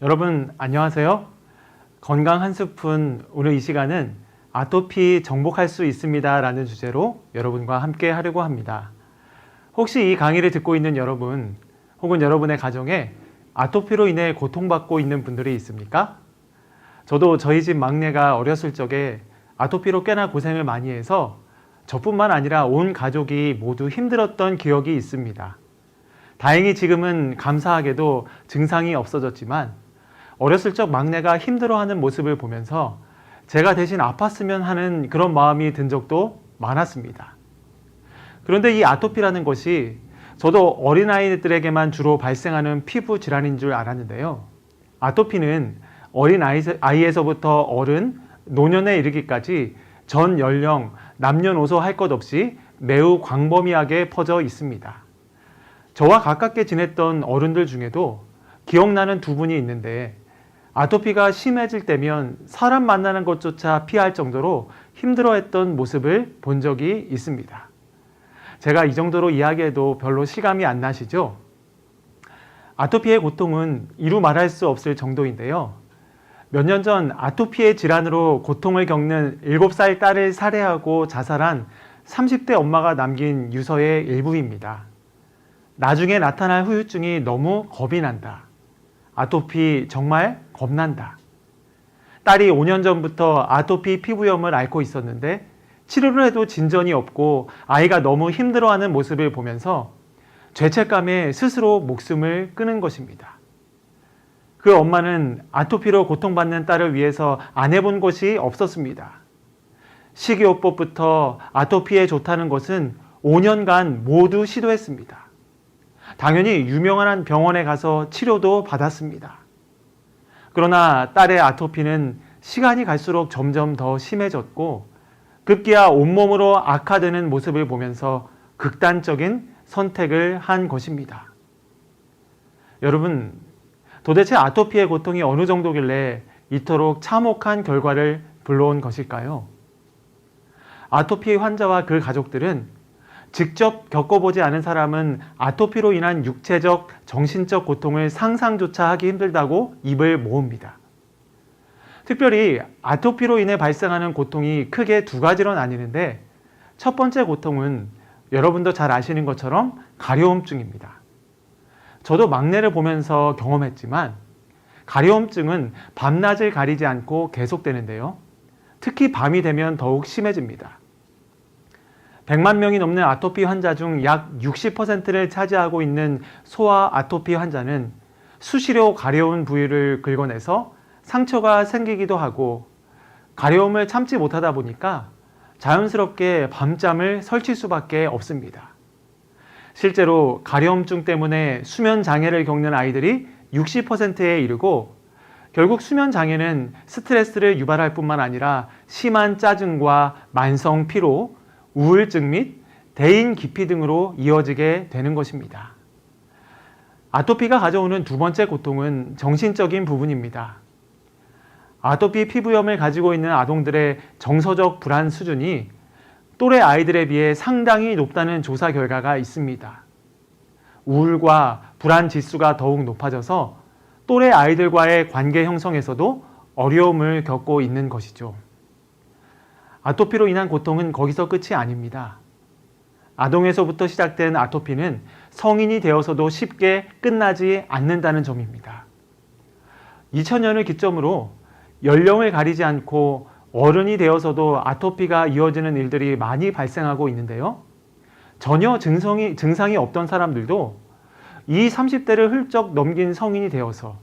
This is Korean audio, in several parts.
여러분 안녕하세요. 건강 한 스푼 오늘 이 시간은 아토피 정복할 수 있습니다라는 주제로 여러분과 함께 하려고 합니다. 혹시 이 강의를 듣고 있는 여러분 혹은 여러분의 가정에 아토피로 인해 고통받고 있는 분들이 있습니까? 저도 저희 집 막내가 어렸을 적에 아토피로 꽤나 고생을 많이 해서 저뿐만 아니라 온 가족이 모두 힘들었던 기억이 있습니다. 다행히 지금은 감사하게도 증상이 없어졌지만 어렸을 적 막내가 힘들어하는 모습을 보면서 제가 대신 아팠으면 하는 그런 마음이 든 적도 많았습니다. 그런데 이 아토피라는 것이 저도 어린아이들에게만 주로 발생하는 피부 질환인 줄 알았는데요. 아토피는 어린 아이에서부터 어른, 노년에 이르기까지 전 연령, 남녀노소 할 것 없이 매우 광범위하게 퍼져 있습니다. 저와 가깝게 지냈던 어른들 중에도 기억나는 두 분이 있는데 아토피가 심해질 때면 사람 만나는 것조차 피할 정도로 힘들어했던 모습을 본 적이 있습니다. 제가 이 정도로 이야기해도 별로 실감이 안 나시죠? 아토피의 고통은 이루 말할 수 없을 정도인데요. 몇 년 전 아토피의 질환으로 고통을 겪는 7살 딸을 살해하고 자살한 30대 엄마가 남긴 유서의 일부입니다. 나중에 나타날 후유증이 너무 겁이 난다. 아토피 정말 겁난다. 딸이 5년 전부터 아토피 피부염을 앓고 있었는데 치료를 해도 진전이 없고 아이가 너무 힘들어하는 모습을 보면서 죄책감에 스스로 목숨을 끊은 것입니다. 그 엄마는 아토피로 고통받는 딸을 위해서 안 해본 것이 없었습니다. 식이요법부터 아토피에 좋다는 것은 5년간 모두 시도했습니다. 당연히 유명한 병원에 가서 치료도 받았습니다. 그러나 딸의 아토피는 시간이 갈수록 점점 더 심해졌고 급기야 온몸으로 악화되는 모습을 보면서 극단적인 선택을 한 것입니다. 여러분, 도대체 아토피의 고통이 어느 정도길래 이토록 참혹한 결과를 불러온 것일까요? 아토피 환자와 그 가족들은 직접 겪어보지 않은 사람은 아토피로 인한 육체적, 정신적 고통을 상상조차 하기 힘들다고 입을 모읍니다. 특별히 아토피로 인해 발생하는 고통이 크게 두 가지로 나뉘는데 첫 번째 고통은 여러분도 잘 아시는 것처럼 가려움증입니다. 저도 막내를 보면서 경험했지만 가려움증은 밤낮을 가리지 않고 계속되는데요. 특히 밤이 되면 더욱 심해집니다. 100만 명이 넘는 아토피 환자 중 약 60%를 차지하고 있는 소아 아토피 환자는 수시로 가려운 부위를 긁어내서 상처가 생기기도 하고 가려움을 참지 못하다 보니까 자연스럽게 밤잠을 설칠 수밖에 없습니다. 실제로 가려움증 때문에 수면 장애를 겪는 아이들이 60%에 이르고 결국 수면 장애는 스트레스를 유발할 뿐만 아니라 심한 짜증과 만성 피로, 우울증 및 대인 기피 등으로 이어지게 되는 것입니다. 아토피가 가져오는 두 번째 고통은 정신적인 부분입니다. 아토피 피부염을 가지고 있는 아동들의 정서적 불안 수준이 또래 아이들에 비해 상당히 높다는 조사 결과가 있습니다. 우울과 불안 지수가 더욱 높아져서 또래 아이들과의 관계 형성에서도 어려움을 겪고 있는 것이죠. 아토피로 인한 고통은 거기서 끝이 아닙니다. 아동에서부터 시작된 아토피는 성인이 되어서도 쉽게 끝나지 않는다는 점입니다. 2000년을 기점으로 연령을 가리지 않고 어른이 되어서도 아토피가 이어지는 일들이 많이 발생하고 있는데요. 전혀 증상이, 증상이 없던 사람들도 이 30대를 훌쩍 넘긴 성인이 되어서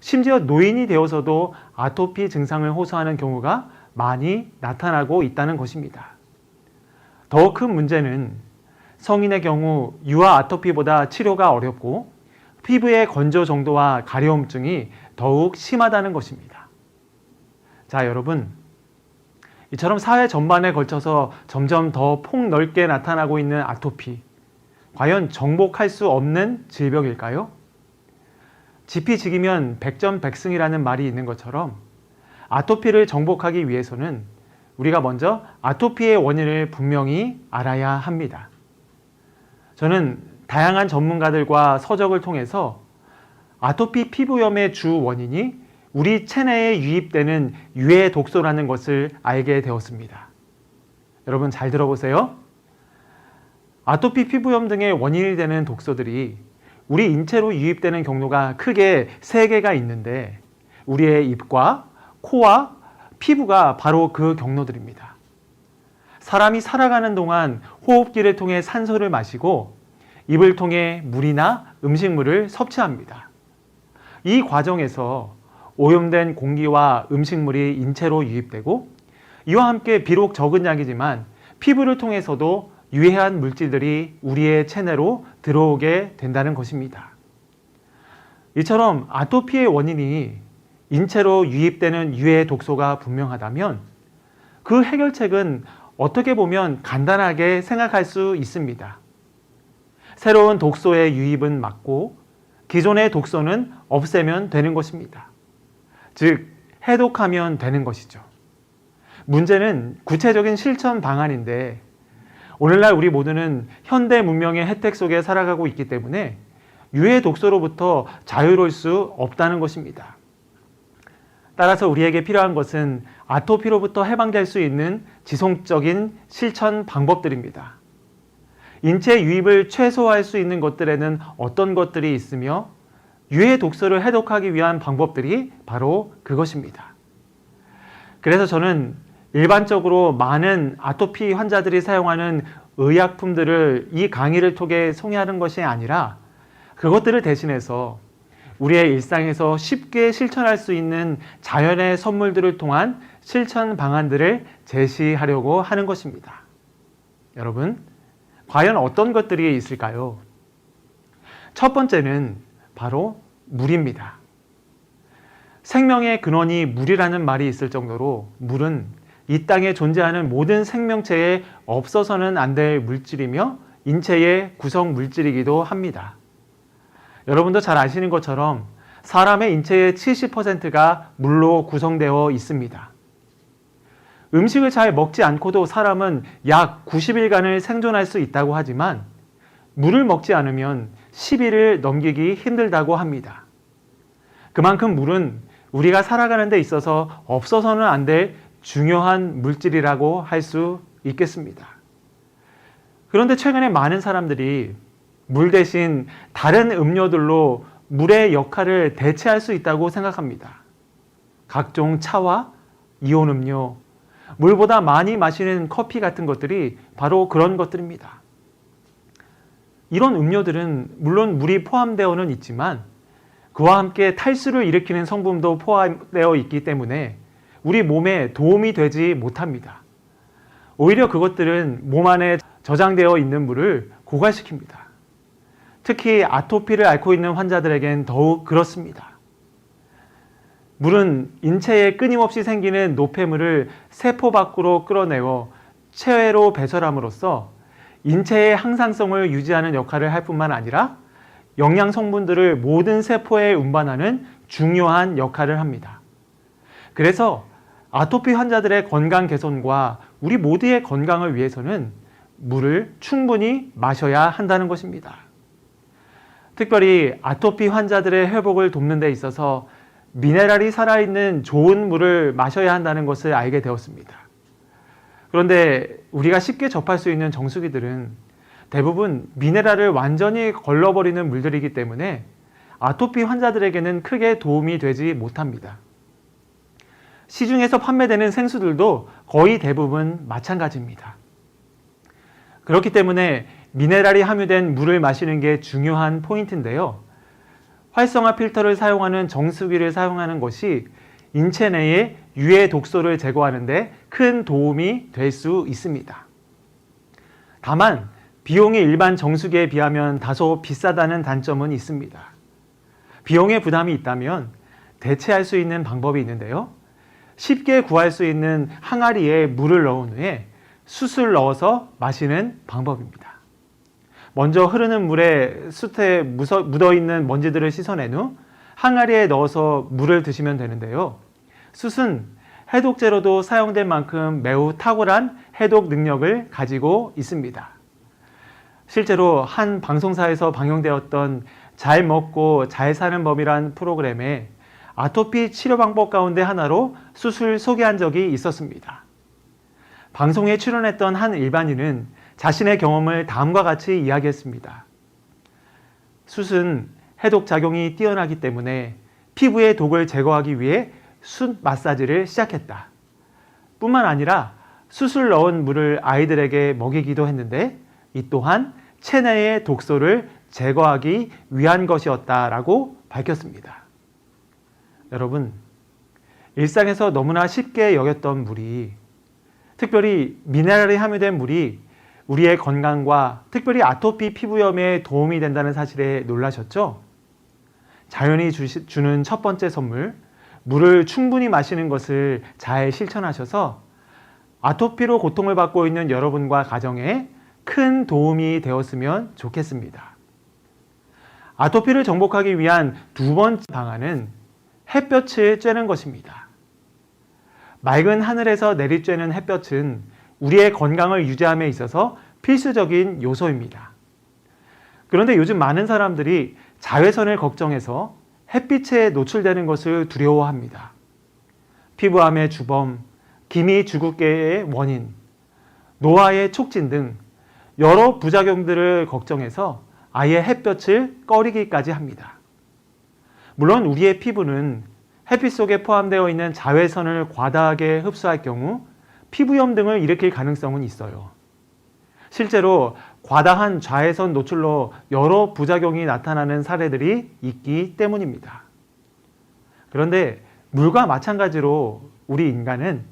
심지어 노인이 되어서도 아토피 증상을 호소하는 경우가 많이 나타나고 있다는 것입니다. 더 큰 문제는 성인의 경우 유아 아토피보다 치료가 어렵고 피부의 건조 정도와 가려움증이 더욱 심하다는 것입니다. 자, 여러분. 이처럼 사회 전반에 걸쳐서 점점 더 폭넓게 나타나고 있는 아토피. 과연 정복할 수 없는 질병일까요? 지피지기면 백전백승이라는 말이 있는 것처럼 아토피를 정복하기 위해서는 우리가 먼저 아토피의 원인을 분명히 알아야 합니다. 저는 다양한 전문가들과 서적을 통해서 아토피 피부염의 주 원인이 우리 체내에 유입되는 유해 독소라는 것을 알게 되었습니다. 여러분 잘 들어보세요. 아토피 피부염 등의 원인이 되는 독소들이 우리 인체로 유입되는 경로가 크게 세 개가 있는데 우리의 입과 코와 피부가 바로 그 경로들입니다. 사람이 살아가는 동안 호흡기를 통해 산소를 마시고 입을 통해 물이나 음식물을 섭취합니다. 이 과정에서 오염된 공기와 음식물이 인체로 유입되고 이와 함께 비록 적은 양이지만 피부를 통해서도 유해한 물질들이 우리의 체내로 들어오게 된다는 것입니다. 이처럼 아토피의 원인이 인체로 유입되는 유해 독소가 분명하다면 그 해결책은 어떻게 보면 간단하게 생각할 수 있습니다. 새로운 독소의 유입은 막고 기존의 독소는 없애면 되는 것입니다. 즉, 해독하면 되는 것이죠. 문제는 구체적인 실천 방안인데 오늘날 우리 모두는 현대 문명의 혜택 속에 살아가고 있기 때문에 유해 독소로부터 자유로울 수 없다는 것입니다. 따라서 우리에게 필요한 것은 아토피로부터 해방될 수 있는 지속적인 실천 방법들입니다. 인체 유입을 최소화할 수 있는 것들에는 어떤 것들이 있으며 유해 독소를 해독하기 위한 방법들이 바로 그것입니다. 그래서 저는 일반적으로 많은 아토피 환자들이 사용하는 의약품들을 이 강의를 통해 소개하는 것이 아니라 그것들을 대신해서 우리의 일상에서 쉽게 실천할 수 있는 자연의 선물들을 통한 실천 방안들을 제시하려고 하는 것입니다. 여러분, 과연 어떤 것들이 있을까요? 첫 번째는 바로 물입니다. 생명의 근원이 물이라는 말이 있을 정도로 물은 이 땅에 존재하는 모든 생명체에 없어서는 안 될 물질이며 인체의 구성 물질이기도 합니다. 여러분도 잘 아시는 것처럼 사람의 인체의 70%가 물로 구성되어 있습니다. 음식을 잘 먹지 않고도 사람은 약 90일간을 생존할 수 있다고 하지만 물을 먹지 않으면 10일을 넘기기 힘들다고 합니다. 그만큼 물은 우리가 살아가는 데 있어서 없어서는 안 될 중요한 물질이라고 할 수 있겠습니다. 그런데 최근에 많은 사람들이 물 대신 다른 음료들로 물의 역할을 대체할 수 있다고 생각합니다. 각종 차와 이온 음료, 물보다 많이 마시는 커피 같은 것들이 바로 그런 것들입니다. 이런 음료들은 물론 물이 포함되어는 있지만 그와 함께 탈수를 일으키는 성분도 포함되어 있기 때문에 우리 몸에 도움이 되지 못합니다. 오히려 그것들은 몸 안에 저장되어 있는 물을 고갈시킵니다. 특히 아토피를 앓고 있는 환자들에겐 더욱 그렇습니다. 물은 인체에 끊임없이 생기는 노폐물을 세포 밖으로 끌어내어 체외로 배설함으로써 인체의 항상성을 유지하는 역할을 할 뿐만 아니라 영양 성분들을 모든 세포에 운반하는 중요한 역할을 합니다. 그래서 아토피 환자들의 건강 개선과 우리 모두의 건강을 위해서는 물을 충분히 마셔야 한다는 것입니다. 특별히 아토피 환자들의 회복을 돕는 데 있어서 미네랄이 살아있는 좋은 물을 마셔야 한다는 것을 알게 되었습니다. 그런데 우리가 쉽게 접할 수 있는 정수기들은 대부분 미네랄을 완전히 걸러버리는 물들이기 때문에 아토피 환자들에게는 크게 도움이 되지 못합니다. 시중에서 판매되는 생수들도 거의 대부분 마찬가지입니다. 그렇기 때문에 미네랄이 함유된 물을 마시는 게 중요한 포인트인데요. 활성화 필터를 사용하는 정수기를 사용하는 것이 인체 내의 유해 독소를 제거하는데 큰 도움이 될 수 있습니다. 다만 비용이 일반 정수기에 비하면 다소 비싸다는 단점은 있습니다. 비용의 부담이 있다면 대체할 수 있는 방법이 있는데요. 쉽게 구할 수 있는 항아리에 물을 넣은 후에 숯을 넣어서 마시는 방법입니다. 먼저 흐르는 물에 숯에 묻어 있는 먼지들을 씻어낸 후 항아리에 넣어서 물을 드시면 되는데요. 숯은 해독제로도 사용될 만큼 매우 탁월한 해독 능력을 가지고 있습니다. 실제로 한 방송사에서 방영되었던 잘 먹고 잘 사는 법이란 프로그램에 아토피 치료 방법 가운데 하나로 숯을 소개한 적이 있었습니다. 방송에 출연했던 한 일반인은 자신의 경험을 다음과 같이 이야기했습니다. 숯은 해독 작용이 뛰어나기 때문에 피부의 독을 제거하기 위해 숯 마사지를 시작했다. 뿐만 아니라 숯을 넣은 물을 아이들에게 먹이기도 했는데 이 또한 체내의 독소를 제거하기 위한 것이었다라고 밝혔습니다. 여러분, 일상에서 너무나 쉽게 여겼던 물이 특별히 미네랄이 함유된 물이 우리의 건강과 특별히 아토피 피부염에 도움이 된다는 사실에 놀라셨죠? 자연이 주시, 주는 첫 번째 선물, 물을 충분히 마시는 것을 잘 실천하셔서 아토피로 고통을 받고 있는 여러분과 가정에 큰 도움이 되었으면 좋겠습니다. 아토피를 정복하기 위한 두 번째 방안은 햇볕을 쬐는 것입니다. 맑은 하늘에서 내리쬐는 햇볕은 우리의 건강을 유지함에 있어서 필수적인 요소입니다. 그런데 요즘 많은 사람들이 자외선을 걱정해서 햇빛에 노출되는 것을 두려워합니다. 피부암의 주범, 기미 주국계의 원인, 노화의 촉진 등 여러 부작용들을 걱정해서 아예 햇볕을 꺼리기까지 합니다. 물론 우리의 피부는 햇빛 속에 포함되어 있는 자외선을 과다하게 흡수할 경우 피부염 등을 일으킬 가능성은 있어요. 실제로 과다한 자외선 노출로 여러 부작용이 나타나는 사례들이 있기 때문입니다. 그런데 물과 마찬가지로 우리 인간은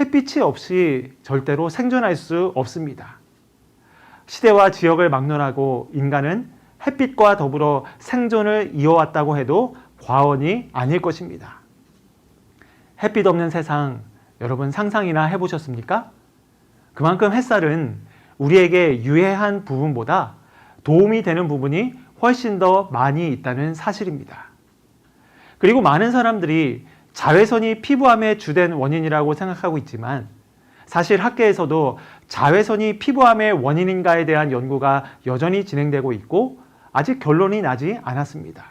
햇빛이 없이 절대로 생존할 수 없습니다. 시대와 지역을 막론하고 인간은 햇빛과 더불어 생존을 이어왔다고 해도 과언이 아닐 것입니다. 햇빛 없는 세상 여러분 상상이나 해보셨습니까? 그만큼 햇살은 우리에게 유해한 부분보다 도움이 되는 부분이 훨씬 더 많이 있다는 사실입니다. 그리고 많은 사람들이 자외선이 피부암의 주된 원인이라고 생각하고 있지만 사실 학계에서도 자외선이 피부암의 원인인가에 대한 연구가 여전히 진행되고 있고 아직 결론이 나지 않았습니다.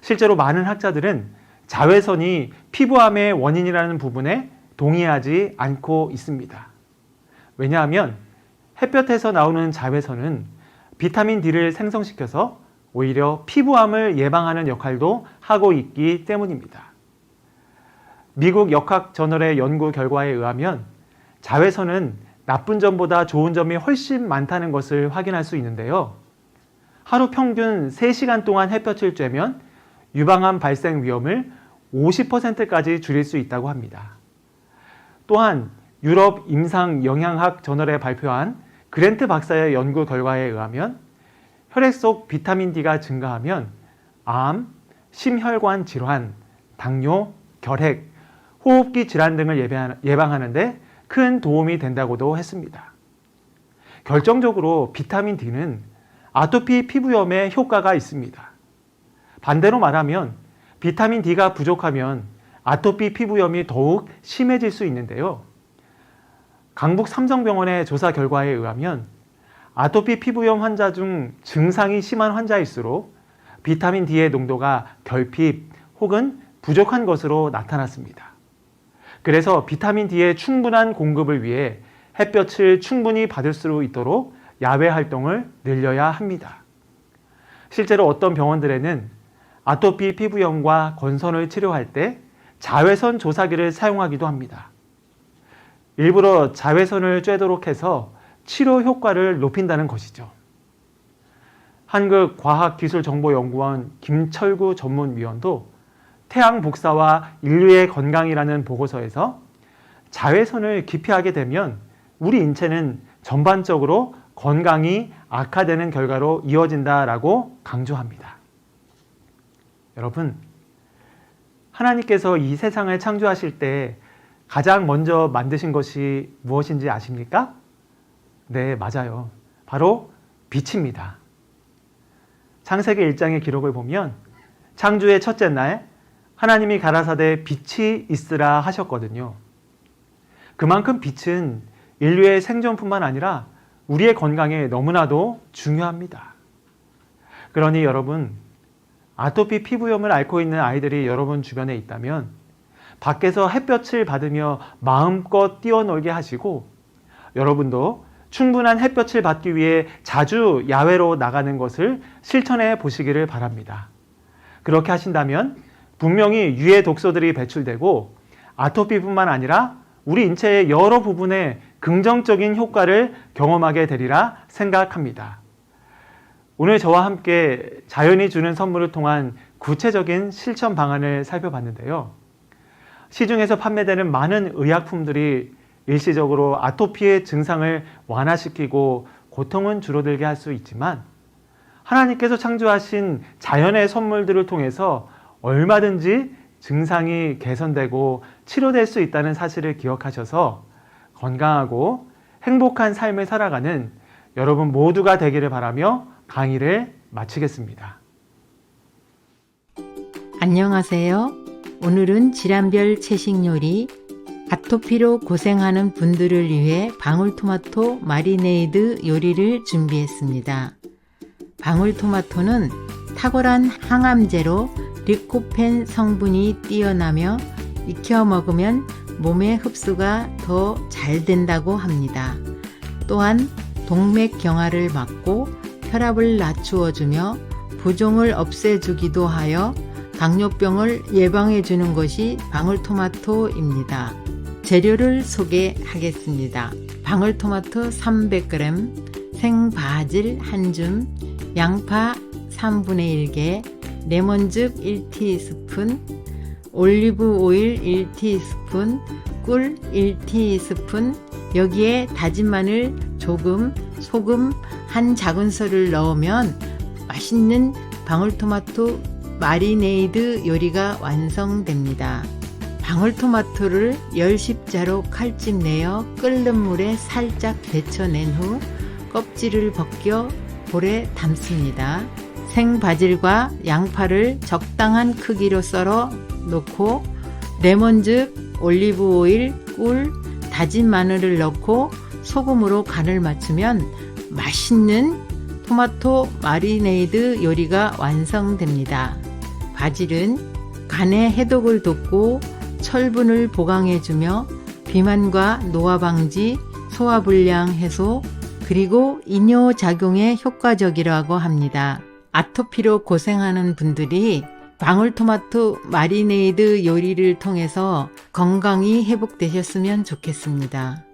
실제로 많은 학자들은 자외선이 피부암의 원인이라는 부분에 동의하지 않고 있습니다. 왜냐하면 햇볕에서 나오는 자외선은 비타민 D를 생성시켜서 오히려 피부암을 예방하는 역할도 하고 있기 때문입니다. 미국 역학 저널의 연구 결과에 의하면 자외선은 나쁜 점보다 좋은 점이 훨씬 많다는 것을 확인할 수 있는데요. 하루 평균 3시간 동안 햇볕을 쬐면 유방암 발생 위험을 50%까지 줄일 수 있다고 합니다. 또한 유럽 임상 영양학 저널에 발표한 그랜트 박사의 연구 결과에 의하면 혈액 속 비타민 D가 증가하면 암, 심혈관 질환, 당뇨, 결핵, 호흡기 질환 등을 예방하는데 큰 도움이 된다고도 했습니다. 결정적으로 비타민 D는 아토피 피부염에 효과가 있습니다. 반대로 말하면 비타민 D가 부족하면 아토피 피부염이 더욱 심해질 수 있는데요. 강북 삼성병원의 조사 결과에 의하면 아토피 피부염 환자 중 증상이 심한 환자일수록 비타민 D의 농도가 결핍 혹은 부족한 것으로 나타났습니다. 그래서 비타민 D의 충분한 공급을 위해 햇볕을 충분히 받을 수 있도록 야외 활동을 늘려야 합니다. 실제로 어떤 병원들에는 아토피 피부염과 건선을 치료할 때 자외선 조사기를 사용하기도 합니다. 일부러 자외선을 쬐도록 해서 치료 효과를 높인다는 것이죠. 한국과학기술정보연구원 김철구 전문위원도 태양 복사와 인류의 건강이라는 보고서에서 자외선을 기피하게 되면 우리 인체는 전반적으로 건강이 악화되는 결과로 이어진다라고 강조합니다. 여러분, 하나님께서 이 세상을 창조하실 때 가장 먼저 만드신 것이 무엇인지 아십니까? 네, 맞아요. 바로 빛입니다. 창세기 1장의 기록을 보면 창조의 첫째 날 하나님이 가라사대 빛이 있으라 하셨거든요. 그만큼 빛은 인류의 생존뿐만 아니라 우리의 건강에 너무나도 중요합니다. 그러니 여러분, 아토피 피부염을 앓고 있는 아이들이 여러분 주변에 있다면 밖에서 햇볕을 받으며 마음껏 뛰어놀게 하시고 여러분도 충분한 햇볕을 받기 위해 자주 야외로 나가는 것을 실천해 보시기를 바랍니다. 그렇게 하신다면 분명히 유해 독소들이 배출되고 아토피뿐만 아니라 우리 인체의 여러 부분에 긍정적인 효과를 경험하게 되리라 생각합니다. 오늘 저와 함께 자연이 주는 선물을 통한 구체적인 실천 방안을 살펴봤는데요. 시중에서 판매되는 많은 의약품들이 일시적으로 아토피의 증상을 완화시키고 고통은 줄어들게 할 수 있지만 하나님께서 창조하신 자연의 선물들을 통해서 얼마든지 증상이 개선되고 치료될 수 있다는 사실을 기억하셔서 건강하고 행복한 삶을 살아가는 여러분 모두가 되기를 바라며 강의를 마치겠습니다. 안녕하세요. 오늘은 질환별 채식 요리 아토피로 고생하는 분들을 위해 방울토마토 마리네이드 요리를 준비했습니다. 방울토마토는 탁월한 항암제로 리코펜 성분이 뛰어나며 익혀 먹으면 몸의 흡수가 더 잘 된다고 합니다. 또한 동맥 경화를 막고 혈압을 낮추어 주며 부종을 없애주기도 하여 당뇨병을 예방해 주는 것이 방울토마토입니다. 재료를 소개하겠습니다. 방울토마토 300g, 생바질 1줌, 양파 3분의 1개, 레몬즙 1티스푼, 올리브 오일 1티스푼, 꿀 1티스푼, 여기에 다진 마늘 조금, 소금 한 작은술을 넣으면 맛있는 방울토마토 마리네이드 요리가 완성됩니다. 방울토마토를 열십자로 칼집 내어 끓는 물에 살짝 데쳐낸 후 껍질을 벗겨 볼에 담습니다. 생바질과 양파를 적당한 크기로 썰어 놓고 레몬즙, 올리브 오일, 꿀, 다진 마늘을 넣고 소금으로 간을 맞추면 맛있는 토마토 마리네이드 요리가 완성됩니다. 바질은 간의 해독을 돕고 철분을 보강해주며 비만과 노화 방지, 소화불량 해소, 그리고 이뇨 작용에 효과적이라고 합니다. 아토피로 고생하는 분들이 방울토마토 마리네이드 요리를 통해서 건강이 회복되셨으면 좋겠습니다.